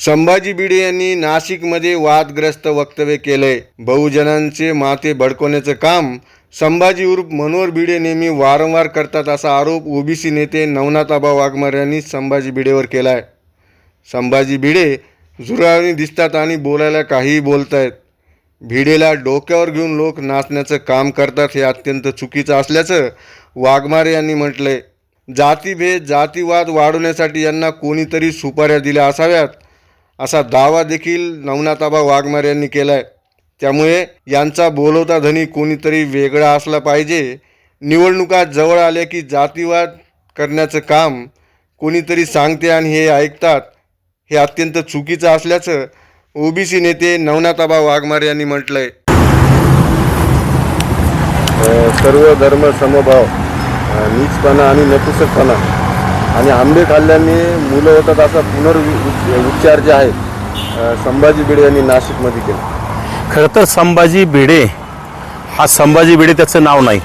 संभाजी भिडे यांनी नाशिकमध्ये वादग्रस्त वक्तव्य केलंय. बहुजनांचे माथे भडकवण्याचं काम संभाजी उर्फ मनोहर भिडे नेहमी वारंवार करतात असा आरोप ओबीसी नेते नवनाथाबा वाघमारे यांनी संभाजी भिडेवर केला आहे संभाजी भिडे जुरावणी दिसतात आणि बोलायला काहीही बोलत आहेत भिडेला डोक्यावर घेऊन लोक नाचण्याचं काम करतात हे अत्यंत चुकीचं असल्याचं वाघमारे यांनी म्हटलंय. जातीभेद जातीवाद वाढवण्यासाठी यांना कोणीतरी सुपाऱ्या दिल्या असाव्यात. असा दावा देखील नवनाथाबा वाघमार यांनी केला आहे त्यामुळे यांचा बोलवता धनी कोणीतरी वेगळा असला पाहिजे. निवडणुका जवळ आल्या की जातीवाद करण्याचं काम कोणीतरी सांगते आणि हे ऐकतात हे अत्यंत चुकीचं असल्याचं ओबीसी नेते नवनाथाबा वाघमारे यांनी म्हटलंय. सर्व धर्म समभाव नीचपणा आणि नपुसकपणा आणि आंबे खाल्ल्याने मुलं होतात असा पुनर्उच्चार जे आहे संभाजी भिडे यांनी नाशिकमध्ये केला. खरं तर संभाजी भिडे हा संभाजी भिडे त्याचं नाव नाही.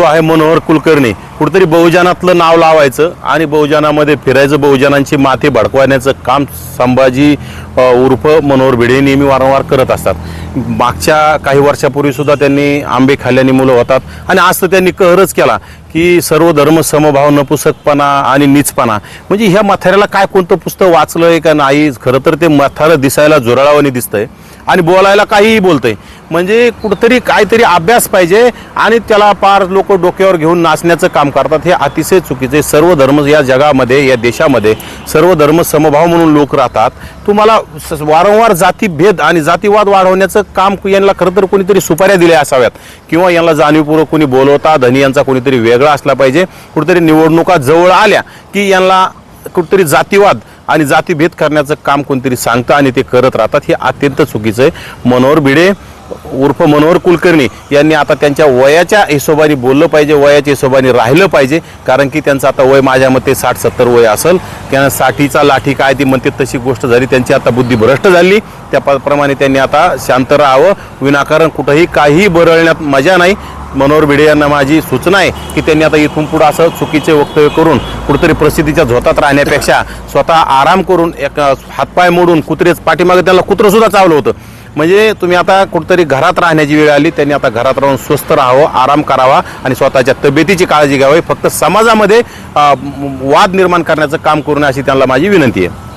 तो आहे मनोहर कुलकर्णी. कुठेतरी बहुजनातलं नाव लावायचं आणि बहुजनामध्ये फिरायचं बहुजनांची माथे भडकवण्याचं काम संभाजी उर्फ मनोहर भिडे नेहमी वारंवार करत असतात. मागच्या काही वर्षापूर्वी सुद्धा त्यांनी आंबे खाल्ल्याने मुलं होतात. आणि आज तर त्यांनी कहरच केला की सर्व धर्म समभाव नपुसकपणा आणि नीचपणा. म्हणजे ह्या मथाऱ्याला काय कोणतं पुस्तक वाचलंय का नाही? खरं तर ते म्हातारं दिसायला जोराळावानी दिसतंय. आणि बोलायला काहीही बोलतंय. म्हणजे कुठंतरी काहीतरी अभ्यास पाहिजे आणि त्याला पार लोक डोक्यावर घेऊन नाचण्याचं काम करतात. हे अतिशय चुकीचे आहे. सर्व धर्म या जगामध्ये या देशामध्ये सर्व धर्म समभाव म्हणून लोक राहतात. तुम्हाला स- वारंवार जातीभेद आणि जातीवाद वाढवण्याचं काम यांना खरं तर कोणीतरी सुपाऱ्या दिल्या असाव्यात. किंवा यांना जाणीवपूर्वक कोणी बोलवता धनी यांचा कोणीतरी वेगळा असला पाहिजे. कुठेतरी निवडणुका जवळ आल्या की यांना कुठेतरी जातीवाद आणि जातीभेद करण्याचं काम कोणतरी सांगतं आणि ते करत राहतात हे अत्यंत चुकीचं आहे. मनोहर भिडे उर्फ मनोहर कुलकर्णी यांनी आता त्यांच्या वयाच्या हिशोबाने बोललं पाहिजे वयाच्या हिशोबाने राहिलं पाहिजे कारण की त्यांचं आता वय माझ्या मते साठ सत्तर वय असेल. त्यांना साठीचा लाठी काय ती म्हणते तशी गोष्ट झाली त्यांची आता बुद्धी भ्रष्ट झाली. त्या प्रमाणे त्यांनी आता शांत राहावं. विनाकारण कुठंही काहीही बरळण्यात मजा नाही. मनोहर भिडे यांना माझी सूचना आहे की त्यांनी आता इथून पुढं असं चुकीचे वक्तव्य करून कुठेतरी प्रसिद्धीच्या झोतात राहण्यापेक्षा स्वतः आराम करून एक हातपाय मोडून कुत्रेच पाठीमागे त्याला कुत्रंसुद्धा चावलं होतं. म्हणजे तुम्ही आता कुठंतरी घरात राहण्याची वेळ आली त्यांनी आता घरात राहून स्वस्थ राहावं आराम करावा आणि स्वतःच्या तब्येतीची काळजी घ्यावी. फक्त समाजामध्ये वाद निर्माण करण्याचं काम करू नये अशी त्यांना माझी विनंती आहे.